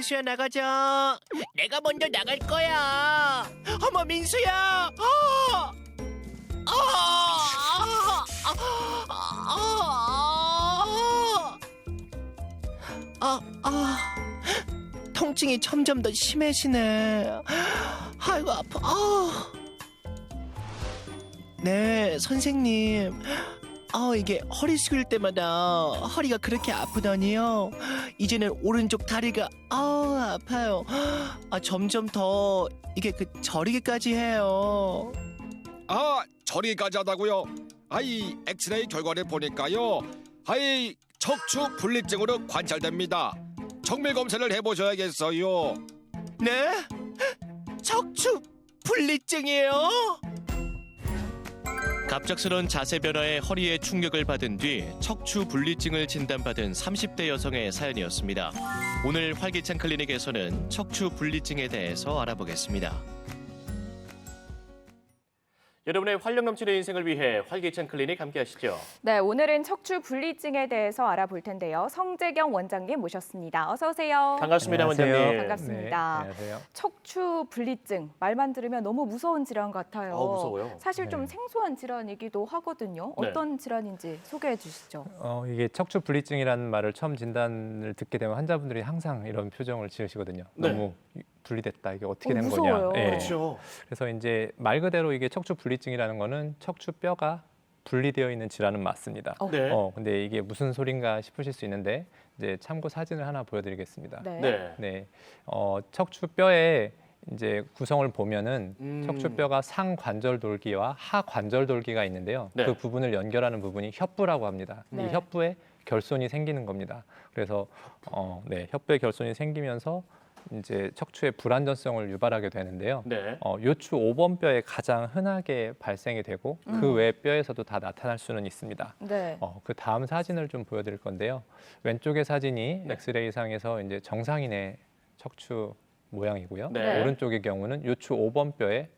자, 민수야 나가자. 내가 먼저 나갈 거야. 어머 민수야. 아! 아! 아! 아! 통증이 점점 더 심해지네. 아이고 아파. 아! 네, 선생님. 아, 이게 허리 숙일 때마다 허리가 그렇게 아프더니요. 이제는 오른쪽 다리가 아 아파요. 아 점점 더 이게 그 저리기까지 해요. 아 저리까지 하다고요? 아이 엑스레이 결과를 보니까요. 아이 척추 분리증으로 관찰됩니다. 정밀 검사를 해보셔야겠어요. 네? 척추 분리증이에요? 갑작스런 자세 변화에 허리에 충격을 받은 뒤 척추 분리증을 진단받은 30대 여성의 사연이었습니다. 오늘 활기찬 클리닉에서는 척추 분리증에 대해서 알아보겠습니다. 여러분의 활력 넘치는 인생을 위해 활기찬 클리닉 함께 하시죠. 네, 오늘은 척추 분리증에 대해서 알아볼 텐데요. 성재경 원장님 모셨습니다. 어서 오세요. 반갑습니다, 안녕하세요. 원장님. 반갑습니다. 네, 안녕하세요. 척추 분리증 말만 들으면 너무 무서운 질환 같아요. 아, 무서워요. 사실 좀 네. 생소한 질환이기도 하거든요. 네. 어떤 질환인지 소개해 주시죠. 어, 이게 척추 분리증이라는 말을 처음 진단을 듣게 되면 환자분들이 항상 이런 표정을 지으시거든요. 네. 너무 분리됐다. 이게 어떻게 어, 된 무서워요. 거냐. 예. 그렇죠. 그래서 이제 말 그대로 이게 척추 분리증이라는 거는 척추 뼈가 분리되어 있는 질환은 맞습니다. 어. 네. 어, 근데 이게 무슨 소린가 싶으실 수 있는데 이제 참고 사진을 하나 보여드리겠습니다. 네. 네. 네, 어, 척추 뼈의 이제 구성을 보면은 음. 척추 뼈가 상관절 돌기와 하관절 돌기가 있는데요. 네. 그 부분을 연결하는 부분이 협부라고 합니다. 네. 이 협부에 결손이 생기는 겁니다. 그래서 어, 네, 협부에 결손이 생기면서 이제 척추의 불안전성을 유발하게 되는데요. 네. 어, 요추 5번 뼈에 가장 흔하게 발생이 되고 음. 그외 뼈에서도 다 나타날 수는 있습니다. 네. 어, 그 다음 사진을 좀 보여드릴 건데요. 왼쪽의 사진이 네. 엑스레이상에서 이제 정상인의 척추 모양이고요. 네. 오른쪽의 경우는 요추 5번 뼈에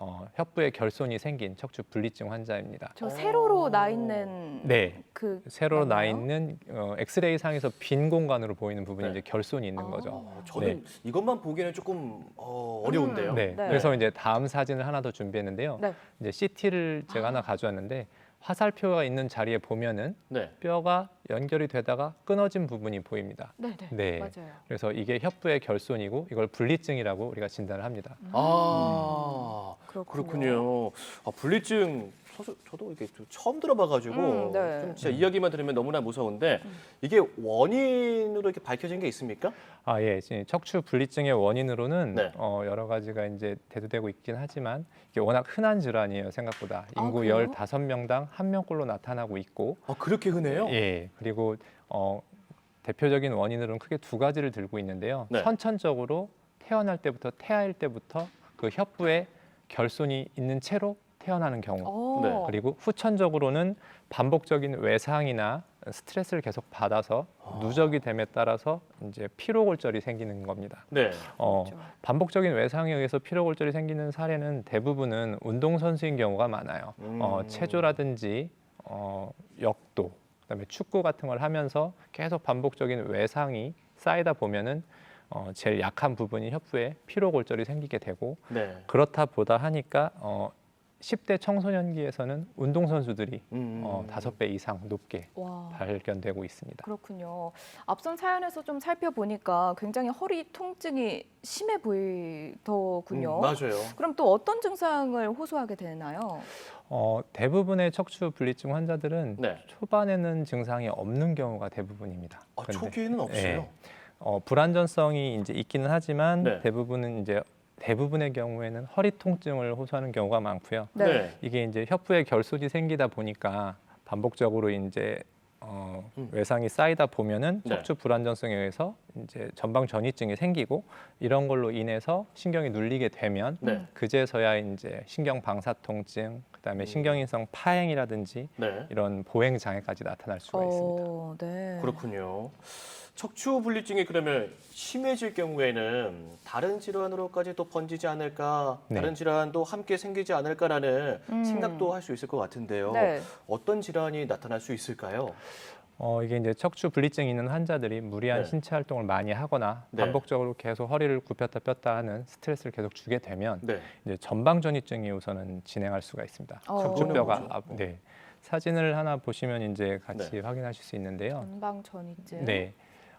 어, 협부에 결손이 생긴 척추 분리증 환자입니다. 저 어. 세로로 나 있는 네, 그 세로 나? 있는 어, 엑스레이 상에서 빈 공간으로 보이는 부분이 네. 이제 결손이 있는 아. 거죠. 어, 저는 이것만 보기에는 조금 어, 어려운데요. 네, 네. 그래서 이제 다음 사진을 하나 더 준비했는데요. 네. 이제 CT를 제가 아. 하나 가져왔는데 화살표가 있는 자리에 보면은 네. 뼈가 연결이 되다가 끊어진 부분이 보입니다. 네, 네. 네. 맞아요. 그래서 이게 협부의 결손이고 이걸 분리증이라고 우리가 진단을 합니다. 아, 그렇군요. 그렇군요. 아, 분리증 사실 저도 이게 좀 처음 들어봐가지고 음, 네. 좀 진짜 이야기만 들으면 너무나 무서운데 이게 원인으로 이렇게 밝혀진 게 있습니까? 아 예, 지금 척추 분리증의 원인으로는 네. 어, 여러 가지가 이제 대두되고 있긴 하지만 이게 워낙 흔한 질환이에요 생각보다 아, 인구 그래요? 15명당 한 명꼴로 나타나고 있고 아 그렇게 흔해요? 예 그리고 어, 대표적인 원인으로는 크게 두 가지를 들고 있는데요 네. 선천적으로 태어날 때부터 태아일 때부터 그 협부에 결손이 있는 채로 태어나는 경우 어. 네, 그리고 후천적으로는 반복적인 외상이나 스트레스를 계속 받아서 아. 누적이 됨에 따라서 이제 피로골절이 생기는 겁니다. 네. 어, 그렇죠. 반복적인 외상에 의해서 피로골절이 생기는 사례는 대부분은 운동선수인 경우가 많아요. 음. 어, 체조라든지 어, 역도, 그다음에 축구 같은 걸 하면서 계속 반복적인 외상이 쌓이다 보면은 어, 제일 약한 부분이 협부에 피로골절이 생기게 되고 네. 그렇다 보다 하니까 어, 10대 청소년기에서는 운동선수들이 음. 어, 다섯 배 이상 높게 와. 발견되고 있습니다. 그렇군요. 앞선 사연에서 좀 살펴보니까 굉장히 허리 통증이 심해 보이더군요. 음, 맞아요. 그럼 또 어떤 증상을 호소하게 되나요? 어, 대부분의 척추 분리증 환자들은 네. 초반에는 증상이 없는 경우가 대부분입니다. 아, 근데, 초기에는 없어요. 예. 어, 불안전성이 이제 있기는 하지만 네. 대부분은 이제 대부분의 경우에는 허리 통증을 호소하는 경우가 많고요. 네. 이게 이제 협부에 결손이 생기다 보니까 반복적으로 이제 어, 음. 외상이 쌓이다 보면은 네. 척추 불안전성에 의해서 이제 전방 전이증이 생기고 이런 걸로 인해서 신경이 눌리게 되면 네. 그제서야 이제 신경 방사 통증, 그다음에 음. 신경인성 파행이라든지 네. 이런 보행 장애까지 나타날 수가 있습니다. 어, 네. 그렇군요. 척추 분리증이 그러면 심해질 경우에는 다른 질환으로까지 또 번지지 않을까, 네. 다른 질환도 함께 생기지 않을까라는 음. 생각도 할 수 있을 것 같은데요. 네. 어떤 질환이 나타날 수 있을까요? 어, 이게 이제 척추 불리증이 있는 환자들이 무리한 네. 신체 활동을 많이 하거나 네. 반복적으로 계속 허리를 굽혔다 폈다 하는 스트레스를 계속 주게 되면 네. 이제 전방전이증이 우선은 진행할 수가 있습니다. 어. 척추뼈가 앞, 네. 사진을 하나 보시면 이제 같이 네. 확인하실 수 있는데요. 전방 전이증. 네.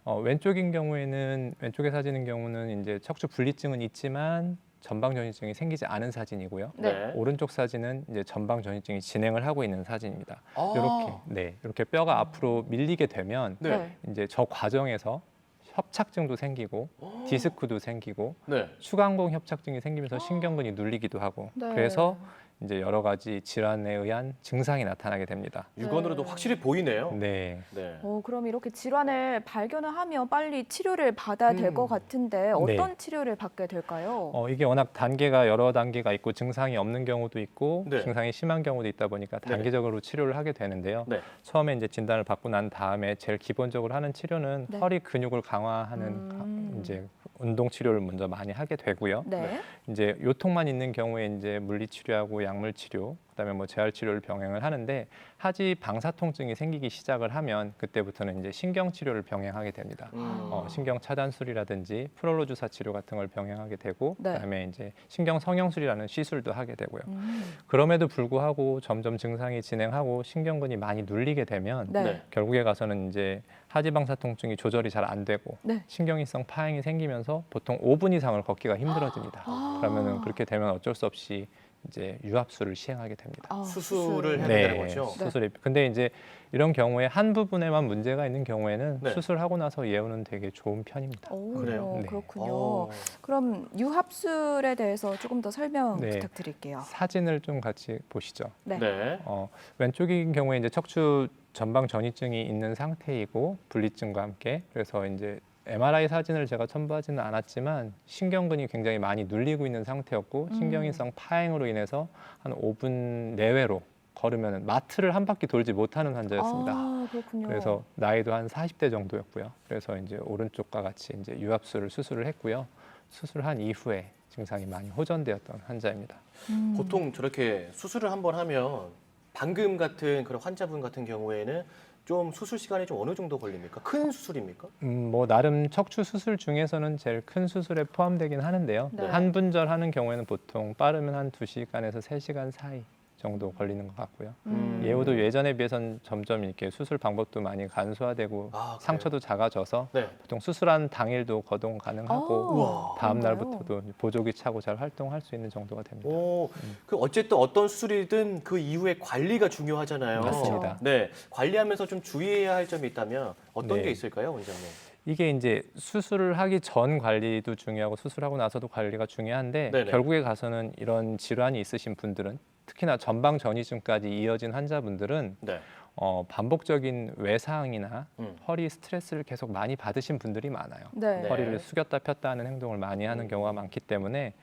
어, 왼쪽인 경우에는 왼쪽의 사진인 경우는 이제 척추 분리증은 있지만 전방 전이증이 생기지 않은 사진이고요. 네. 오른쪽 사진은 이제 전방 전이증이 진행을 하고 있는 사진입니다. 아. 이렇게 네, 이렇게 뼈가 앞으로 밀리게 되면 네. 네. 이제 저 과정에서 협착증도 생기고 어. 디스크도 생기고 네. 추간공 협착증이 생기면서 신경근이 눌리기도 하고 네. 그래서 이제 여러 가지 질환에 의한 증상이 나타나게 됩니다. 육안으로도 네. 확실히 보이네요. 네. 네. 어, 그럼 이렇게 질환을 발견을 하면 빨리 치료를 받아야 될 음. 것 같은데 어떤 치료를 받게 될까요? 어, 이게 워낙 단계가 여러 단계가 있고 증상이 없는 경우도 있고 네. 증상이 심한 경우도 있다 보니까 네네. 단계적으로 치료를 하게 되는데요. 네. 처음에 이제 진단을 받고 난 다음에 제일 기본적으로 하는 치료는 네. 허리 근육을 강화하는 음. 가- 이제 운동 치료를 먼저 많이 하게 되고요. 네. 이제 요통만 있는 경우에 이제 물리 치료하고 약물 치료, 그다음에 뭐 재활 치료를 병행을 하는데 하지 방사 통증이 생기기 시작을 하면 그때부터는 이제 신경 치료를 병행하게 됩니다. 음. 어, 신경 차단술이라든지 프롤로 주사 치료 같은 걸 병행하게 되고 네. 그다음에 이제 신경 성형술이라는 시술도 하게 되고요. 음. 그럼에도 불구하고 점점 증상이 진행하고 신경근이 많이 눌리게 되면 네. 네. 결국에 가서는 이제 하지방사 통증이 조절이 잘 안 되고 네. 신경이성 파행이 생기면서 보통 5분 이상을 걷기가 힘들어집니다. 아. 그러면은 그렇게 되면 어쩔 수 없이 이제 유압술을 시행하게 됩니다. 아, 수술을 해야. 되는 거죠? 네. 수술이. 근데 이제 이런 경우에 한 부분에만 문제가 있는 경우에는 네. 수술하고 나서 예후는 되게 좋은 편입니다. 오, 그래요? 네. 그렇군요. 어. 그럼 유합술에 대해서 조금 더 설명 네. 부탁드릴게요. 사진을 좀 같이 보시죠. 네. 네. 어, 왼쪽인 경우에 이제 척추 전방 전이증이 있는 상태이고 분리증과 함께 그래서 이제 MRI 사진을 제가 첨부하지는 않았지만 신경근이 굉장히 많이 눌리고 있는 상태였고 음. 신경이성 파행으로 인해서 한 5분 내외로 걸으면 마트를 한 바퀴 돌지 못하는 환자였습니다. 아, 그렇군요. 그래서 나이도 한 40대 정도였고요. 그래서 이제 오른쪽과 같이 이제 유압술을 수술을 했고요. 수술한 이후에 증상이 많이 호전되었던 환자입니다. 음. 보통 저렇게 수술을 한 번 하면 방금 같은 그런 환자분 같은 경우에는 좀 수술 시간이 좀 어느 정도 걸립니까? 큰 수술입니까? 음, 뭐 나름 척추 수술 중에서는 제일 큰 수술에 포함되긴 하는데요. 네. 한 분절 하는 경우에는 보통 빠르면 한 두시간에서세시간 사이 정도 걸리는 것 같고요. 음. 예후도 예전에 비해서는 점점 이렇게 수술 방법도 많이 간소화되고 아, 그래요? 상처도 작아져서 네. 보통 수술한 당일도 거동 가능하고 우와. 다음 그런가요? 날부터도 보조기 차고 잘 활동할 수 있는 정도가 됩니다. 오, 음. 그 어쨌든 어떤 수술이든 그 이후에 관리가 중요하잖아요. 맞습니다. 네, 관리하면서 좀 주의해야 할 점이 있다면 어떤 네. 게 있을까요, 원장님? 이게 이제 수술을 하기 전 관리도 중요하고 수술하고 나서도 관리가 중요한데 네네. 결국에 가서는 이런 질환이 있으신 분들은 특히나 전방 전이증까지 이어진 환자분들은 네. 어, 반복적인 외상이나 음. 허리 스트레스를 계속 많이 받으신 분들이 많아요. 네. 네. 허리를 숙였다 폈다 하는 행동을 많이 하는 경우가 많기 때문에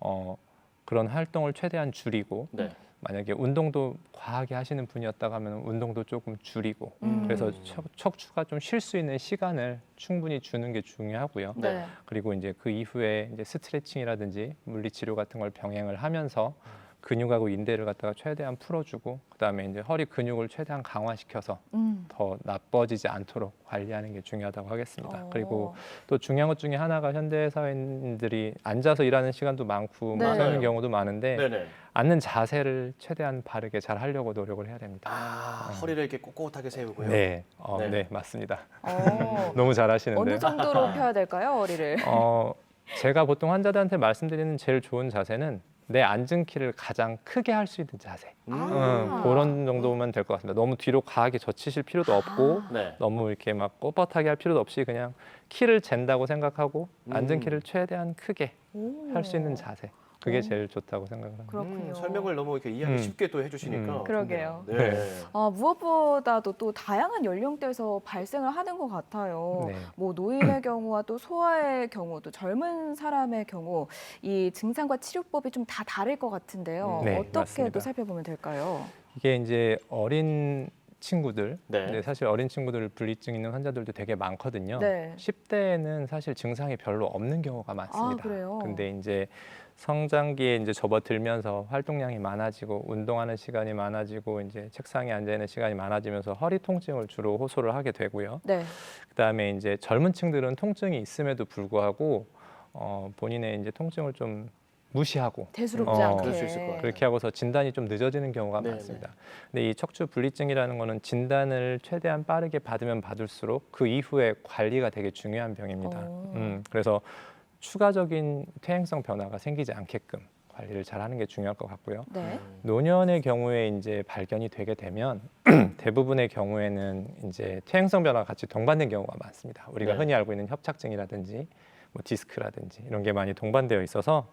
어, 그런 활동을 최대한 줄이고 네. 만약에 운동도 과하게 하시는 분이었다고 하면 운동도 조금 줄이고 음. 그래서 척, 척추가 좀 쉴 수 있는 시간을 충분히 주는 게 중요하고요. 네. 네. 그리고 이제 그 이후에 이제 스트레칭이라든지 물리치료 같은 걸 병행을 하면서 근육하고 인대를 갖다가 최대한 풀어주고 그다음에 이제 허리 근육을 최대한 강화시켜서 음. 더 나빠지지 않도록 관리하는 게 중요하다고 하겠습니다. 어. 그리고 또 중요한 것 중에 하나가 현대 사회인들이 앉아서 일하는 시간도 많고 네. 못 사는 맞아요. 경우도 많은데 네네. 앉는 자세를 최대한 바르게 잘 하려고 노력을 해야 됩니다. 아, 어. 허리를 이렇게 꼿꼿하게 세우고요. 네, 어, 네. 네. 맞습니다. 어. 너무 잘하시는데요. 어느 정도로 펴야 될까요, 허리를? 어, 제가 보통 환자들한테 말씀드리는 제일 좋은 자세는 내 앉은 키를 가장 크게 할 수 있는 자세. 음. 아. 음, 그런 정도면 될 것 같습니다. 너무 뒤로 과하게 젖히실 필요도 없고 네. 너무 이렇게 막 뻣뻣하게 할 필요도 없이 그냥 키를 잰다고 생각하고 앉은 음. 키를 최대한 크게 할 수 있는 자세. 그게 오. 제일 좋다고 생각을 합니다. 그렇군요. 음, 설명을 너무 이렇게 이해하기 음. 쉽게 또 해주시니까. 음. 그러게요. 네. 네. 아, 무엇보다도 또 다양한 연령대에서 발생을 하는 것 같아요. 네. 뭐 노인의 경우와 또 소아의 경우, 또 젊은 사람의 경우 이 증상과 치료법이 좀 다 다를 것 같은데요. 음. 네, 어떻게 맞습니다. 또 살펴보면 될까요? 이게 이제 어린 친구들, 네. 근데 사실 어린 친구들 불리증 있는 환자들도 되게 많거든요. 네. 10대에는 사실 증상이 별로 없는 경우가 많습니다. 아, 그래요? 근데 이제 성장기에 이제 접어들면서 활동량이 많아지고 운동하는 시간이 많아지고 이제 책상에 앉아 있는 시간이 많아지면서 허리 통증을 주로 호소를 하게 되고요. 네. 그다음에 이제 젊은 층들은 통증이 있음에도 불구하고 어, 본인의 이제 통증을 좀 무시하고 대수롭지 어, 않게. 그럴 수 있을 것 같아요. 그렇게 하고서 진단이 좀 늦어지는 경우가 네, 많습니다. 근데 이 척추 분리증이라는 거는 진단을 최대한 빠르게 받으면 받을수록 그 이후에 관리가 되게 중요한 병입니다. 어. 음, 그래서 추가적인 퇴행성 변화가 생기지 않게끔 관리를 잘하는 게 중요할 것 같고요. 네. 음. 노년의 경우에 이제 발견이 되게 되면 대부분의 경우에는 이제 퇴행성 변화가 같이 동반된 경우가 많습니다. 우리가 네. 흔히 알고 있는 협착증이라든지 뭐 디스크라든지 이런 게 많이 동반되어 있어서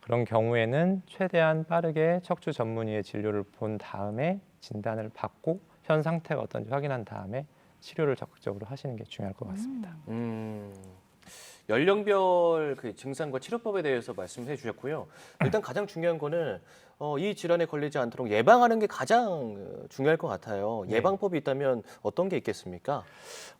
그런 경우에는 최대한 빠르게 척추 전문의의 진료를 본 다음에 진단을 받고 현 상태가 어떤지 확인한 다음에 치료를 적극적으로 하시는 게 중요할 것 같습니다. 음, 연령별 그 증상과 치료법에 대해서 말씀해 주셨고요. 일단 가장 중요한 거는 어, 이 질환에 걸리지 않도록 예방하는 게 가장 어, 중요할 것 같아요. 네. 예방법이 있다면 어떤 게 있겠습니까?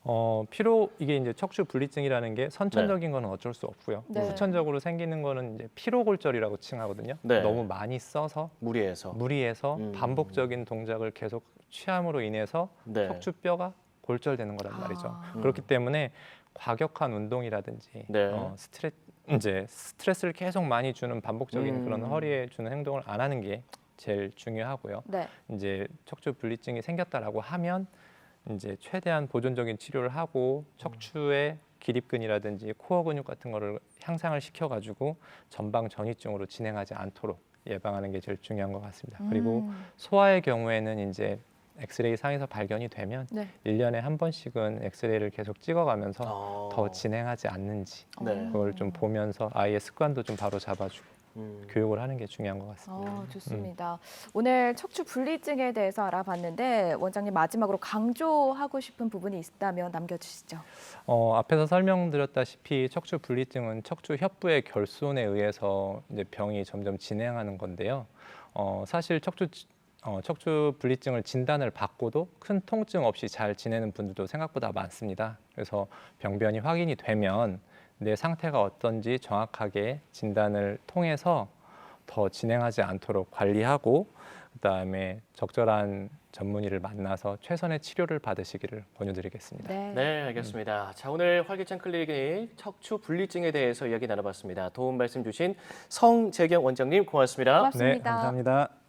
어, 피로 이게 이제 척추 분리증이라는 게 선천적인 거는 어쩔 수 없고요. 네. 후천적으로 생기는 거는 이제 피로골절이라고 칭하거든요. 네. 너무 많이 써서 무리해서. 무리해서 음. 반복적인 동작을 계속 취함으로 인해서 네. 척추뼈가 골절되는 거란 아. 말이죠. 음. 그렇기 때문에 과격한 운동이라든지 네. 어, 스트레 이제 스트레스를 계속 많이 주는 반복적인 음. 그런 허리에 주는 행동을 안 하는 게 제일 중요하고요. 네. 이제 척추 분리증이 생겼다라고 하면 이제 최대한 보존적인 치료를 하고 척추의 기립근이라든지 코어 근육 같은 거를 향상을 시켜가지고 전방 전이증으로 진행하지 않도록 예방하는 게 제일 중요한 것 같습니다. 그리고 음. 소아의 경우에는 이제 엑스레이 상에서 발견이 되면 네. 일년에 한 번씩은 엑스레이를 계속 찍어가면서 어. 더 진행하지 않는지 네. 그걸 좀 보면서 아이의 습관도 좀 바로 잡아주고 음. 교육을 하는 게 중요한 것 같습니다. 어, 좋습니다. 오늘 척추 분리증에 대해서 알아봤는데 원장님 마지막으로 강조하고 싶은 부분이 있다면 남겨주시죠. 어, 앞에서 설명드렸다시피 척추 분리증은 척추 협부의 결손에 의해서 이제 병이 점점 진행하는 건데요. 어, 사실 척추 어, 척추 분리증을 진단을 받고도 큰 통증 없이 잘 지내는 분들도 생각보다 많습니다. 그래서 병변이 확인이 되면 내 상태가 어떤지 정확하게 진단을 통해서 더 진행하지 않도록 관리하고 그다음에 적절한 전문의를 만나서 최선의 치료를 받으시기를 권유드리겠습니다. 네. 네, 알겠습니다. 자, 오늘 활기찬 클리닉 척추 분리증에 대해서 이야기 나눠봤습니다. 도움 말씀 주신 성재경 원장님 고맙습니다. 고맙습니다. 네, 감사합니다.